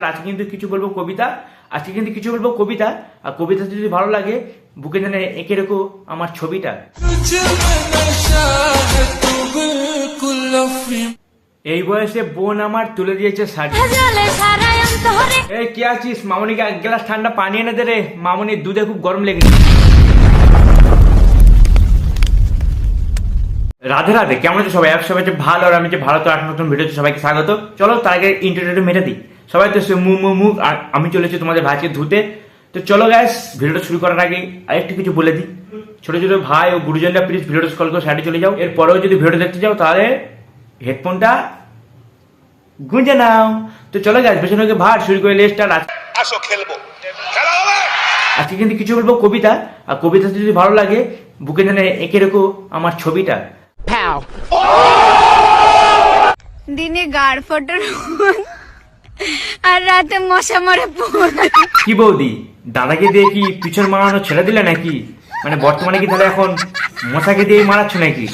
আজকে কিন্তু কিছু বলব কবিতা আজকে কিন্তু কিছু বলব কবিতা আর কবিতা যদি ভালো লাগে বুকে জানে এঁকে রেখো আমার ছবিটা। এই বয়সে বোন আমার তুলে দিয়েছে এই কি আছিস? মামনিকে এক গ্লাস ঠান্ডা পানি এনে দে রে। মামনির দুধে খুব গরম লেগেছে। রাধে রাধে কেমন আছে সবাই? এক সবাই যে ভালো আর আমি যে ভালো আট নতুন ভিডিওতে সবাইকে স্বাগত। চলো তার আগে ইন্টারনেটে মেরে দিই। সবাই তো সে মু মু মু আর আমি চলেছি তোমাদের ভাইকে ধুতে। তো চলো গ্যাস ভিডিওটা শুরু করার আগে আরেকটু কিছু বলে দিই। ছোট ছোট ভাই ও গুরুজনরা প্লিজ ভিডিওটা স্কল করে সাইডে চলে যাও। এরপরেও যদি ভিডিও দেখতে যাও তাহলে হেডফোনটা গুঁজে নাও। তো চলো গ্যাস পেছনে গিয়ে ভার শুরু করে লেস্টার আসো খেলব। খেলা হবে! আজকে কিন্তু কিছু বলব কবিতা। আর কবিতা যদি ভালো লাগে বুকে জানে এঁকে রেখো আমার ছবিটা। দিনে গাড় ফোটার আর রাতে মশা মরে পুন কি বৌদি দাদাকে দিয়ে কি পিছন মারানো ছেড়ে দিলে নাকি? মানে বর্তমানে কি তাহলে এখন মশাকে দিয়ে মারাচ্ছ নাকি?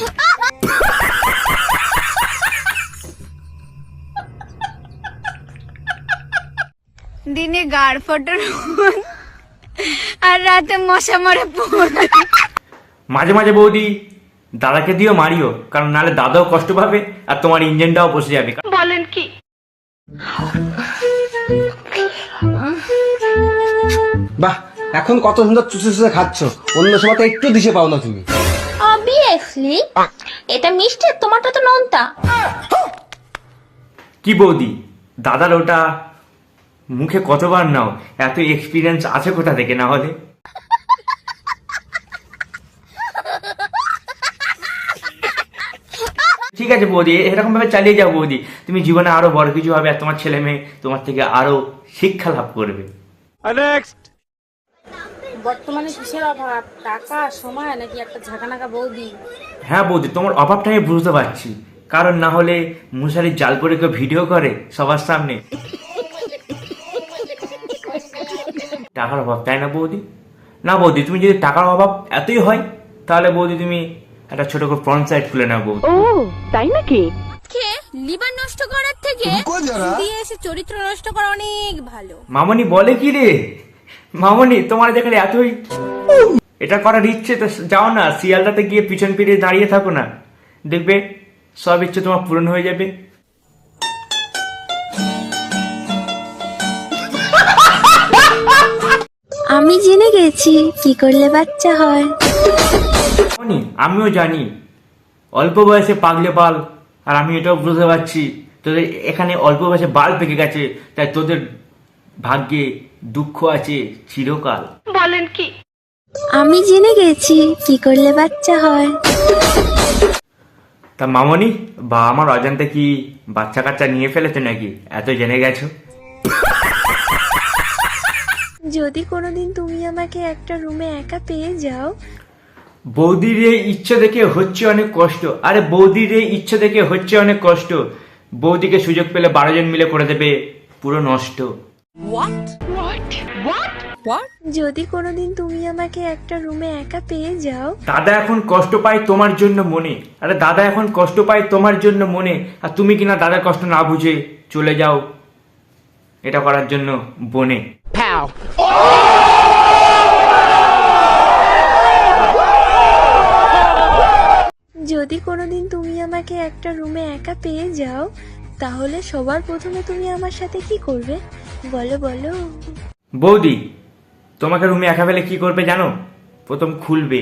দিনে গাড় ফোটার আর রাতে মশা মরে পুন মাঝে মাঝে বৌদি দাদাকে দিয়েও মারিও কারণ নাহলে দাদাও কষ্ট পাবে আর তোমার ইঞ্জিনটাও বসে যাবে। বাহ এখন কত সুন্দর চুষে চুষে খাচ্ছ। অন্য সময় তো একটু দিশে পাও না তুমি। অবভিয়াসলি এটা মিষ্টি তোমারটা তো নোনতা। কি বৌদি দাদার ওটা মুখে কতবার নাও? এত এক্সপিরিয়েন্স আছে কোথা থেকে না হলে? ঠিক আছে বৌদি এরকম ভাবে চালিয়ে যাও বৌদি। তুমি জীবনে আরও বড় কিছু হবে আর তোমার ছেলে মেয়ে তোমার থেকে আরও শিক্ষা লাভ করবে। বর্তমানে কিসের অভাব? টাকা সময় নাকি একটা ঝাঁকানাকা বৌদি? হ্যাঁ বৌদি তোমার অভাবটা আমি বুঝতে পারছি। কারণ না হলে মুশারির জাল করে কেউ ভিডিও করে সবার সামনে। টাকার অভাব তাই না বৌদি? না বৌদি তুমি যদি টাকার অভাব এতই হয় তাহলে বৌদি তুমি একটা ছোট করে ফ্রন্ট সাইড খুলে নেব। ও তাই নাকি? লিভার নষ্ট করার থেকে দিয়ে এসে চরিত্র নষ্ট করা অনেক ভালো। মামনি বলে কি রে? মামনি তোমার দেখলে এতই এটা করার ইচ্ছে তো যাও না শিয়ালদাতে গিয়ে পিছন ফিরে দাঁড়িয়ে থাকো না। দেখবে সব ইচ্ছে তোমার পূরণ হয়ে যাবে। আমি জেনে গেছি কি করলে বাচ্চা হয়। মামনি আমিও জানি। অল্প বয়সে পাগলে বাল আর আমি এটাও বুঝতে পারছি তোদের এখানে অল্প বয়সে বাল পেকে গেছে তাই তোদের ভাগ্যে দুঃখ আছে চিরকাল। বলেন কি? আমি জেনে গেছি কি করলে বাচ্চা হয়। তা মামনি বা আমার অজান্তে কি বাচ্চা কাচ্চা নিয়ে ফেলেছে নাকি? এত জেনে গেছো? যদি কোনোদিন তুমি আমাকে একটা রুমে একা পেয়ে যাও। বৌদির এই ইচ্ছে দেখে হচ্ছে অনেক কষ্ট। আরে বৌদির এই ইচ্ছে দেখে হচ্ছে অনেক কষ্ট। বৌদিকে সুযোগ পেলে বারো জন মিলে করে দেবে পুরো নষ্ট। যদি কোনোদিন তুমি আমাকে একটা রুমে একা পেয়ে যাও। দাদা এখন কষ্ট পায় তোমার জন্য মনে। আরে দাদা এখন কষ্ট পায় তোমার জন্য মনে। আর তুমি কিনা দাদার কষ্ট না বুঝে চলে যাও। এটা করার জন্য বনে। যদি কোনোদিন তুমি আমাকে একটা রুমে একা পেয়ে যাও তাহলে সবার প্রথমে তুমি আমার সাথে কি করবে? বলো বলো। বৌদি তোমাকে রুমে একা পেলে কি করবে জানো? প্রথম খুলবে।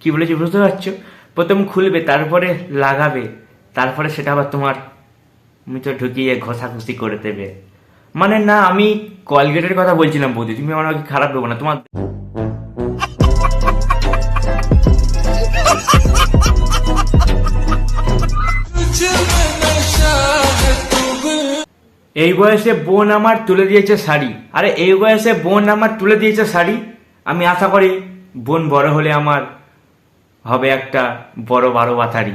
কি বলেছি বুঝতে পারছ? প্রথম খুলবে তারপরে লাগাবে। তারপরে সেটা আবার তোমার তো ঢুকিয়ে ঘষাঘষি করে দেবে। মানে না, আমি কলগেটের কথা বলছিলাম, বৌদি। তুমি আমার খারাপ দেবো না, তোমার এই বয়সে বোন আমার তুলে দিয়েছে শাড়ি। আরে, এই বয়সে বোন আমার তুলে দিয়েছে শাড়ি? আমি আশা করি বোন বড় হলে আমার হবে একটা বড় বারো বাতারি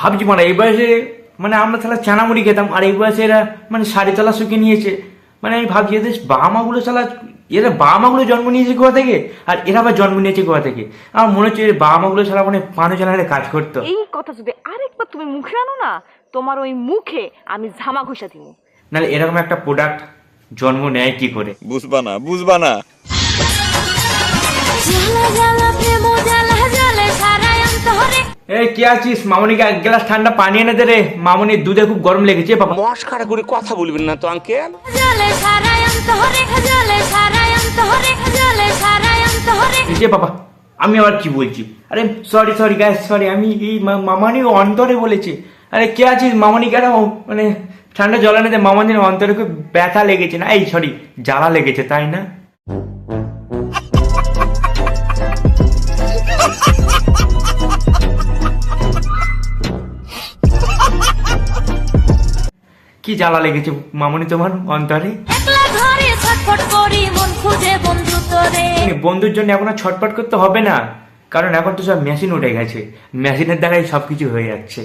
ভাবছি মানে এই বয়সে মানে আমরা তাহলে চানামুড়ি খেতাম আর এই বয়সে এরা মানে শাড়ি তলা শুকিয়ে নিয়েছে। মানে আমি ভাবছি এদের বাবা মাগুলো চালা এরা বাবা মাগুলো জন্ম নিয়েছে কোথা থেকে? আর এরা আবার জন্ম নিয়েছে কোথা থেকে? আমার মনে হচ্ছে এর বাবা মাগুলো ছাড়া মানে পানো চালানে কাজ করতো। এই কথা যদি আরেকবার তুমি মুখে আনো না তোমার ওই মুখে আমি ঝামা ঘষা দিব। নাহলে এরকম একটা প্রোডাক্ট জন্ম নেয় কি করে? বুঝবা না বুঝবা না। এই কি আছিস? মামনিকে এক গ্লাস ঠান্ডা পানি এনে দে রে। মামনির দুধে খুব গরম লেগেছে বাবা। মস্কারা করে কথা বলবেন না তো আঙ্কেল। যে বাবা আমি আবার কি বলছি? আরে সরি সরি গ্যাস সরি আমি এই মামানি অন্তরে বলেছে। আরে কে আছিস? মামানি কেন মানে ঠান্ডা জল এনে দে? মামানির অন্তরে খুব ব্যথা লেগেছে না? এই সরি জ্বালা লেগেছে তাই না? কি জ্বালা লেগেছে মামনি তোমার অন্তরে? বন্ধুর জন্য এখন আর ছটপট করতে হবে না কারণ এখন তো সব মেশিন উঠে গেছে। মেশিনের দ্বারাই সব কিছু হয়ে যাচ্ছে।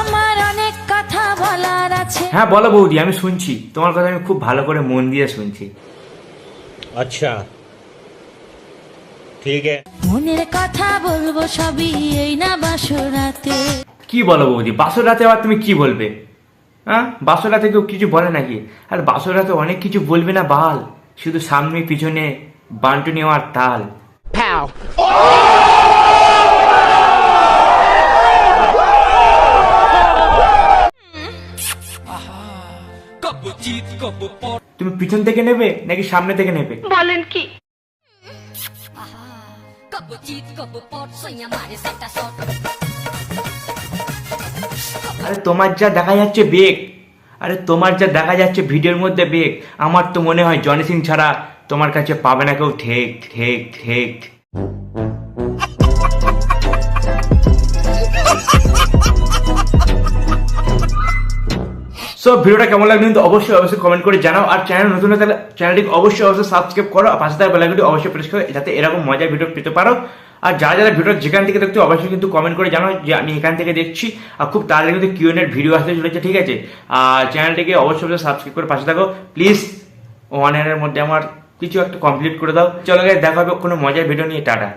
আমার অনেক কথা বলার আছে। হ্যাঁ বলো বৌদি আমি শুনছি। তোমার কথা আমি খুব ভালো করে মন দিয়ে শুনছি। আচ্ছা। ঠিক আছে। মনের কথা বলব সবই এই না বাসরাতে। কি বলো বৌদি বাসর রাতে আবার তুমি কি বলবে? হ্যাঁ? বাসর রাতে কেউ কিছু বলে নাকি? আর বাসর রাতে অনেক কিছু বলবে না বাল। শুধু সামনে পিছনে বান্টু নেওয়ার তাল। তুমি পিছন থেকে নেবে নাকি সামনে থেকে নেবে? বলেন কি? আরে তোমার যা দেখা যাচ্ছে বেগ। আরে তোমার যা দেখা যাচ্ছে ভিডিওর মধ্যে বেগ। আমার তো মনে হয় জনি সিং ছাড়া তোমার কাছে পাবে না কেউ। ঠেক ঠেক ঠেক। সো ভিডিওটা কেমন লাগল কিন্তু অবশ্যই অবশ্যই কমেন্ট করে জানাও। আর চ্যানেল নতুন হলে তাহলে অবশ্যই অবশ্যই সাবস্ক্রাইব করো আর পাশে থাকা বেলাগুলি অবশ্যই প্রেস করো যাতে এরকম মজার ভিডিও পেতে পারো। আর যারা যারা ভিডিও যেখান থেকে দেখতে অবশ্যই কিন্তু কমেন্ট করে জানাও যে আমি এখান থেকে দেখছি। আর খুব তাড়াতাড়ি কিন্তু কিউএনের ভিডিও আসতে চলেছে, ঠিক আছে? আর চ্যানেলটিকে অবশ্যই অবশ্যই সাবস্ক্রাইব করে পাশে থাকো। প্লিজ ওয়ান ইয়ারের মধ্যে আমার কিছু একটা কমপ্লিট করে দাও। চলো দেখা হবে কোনো মজার ভিডিও নিয়ে। টাটা।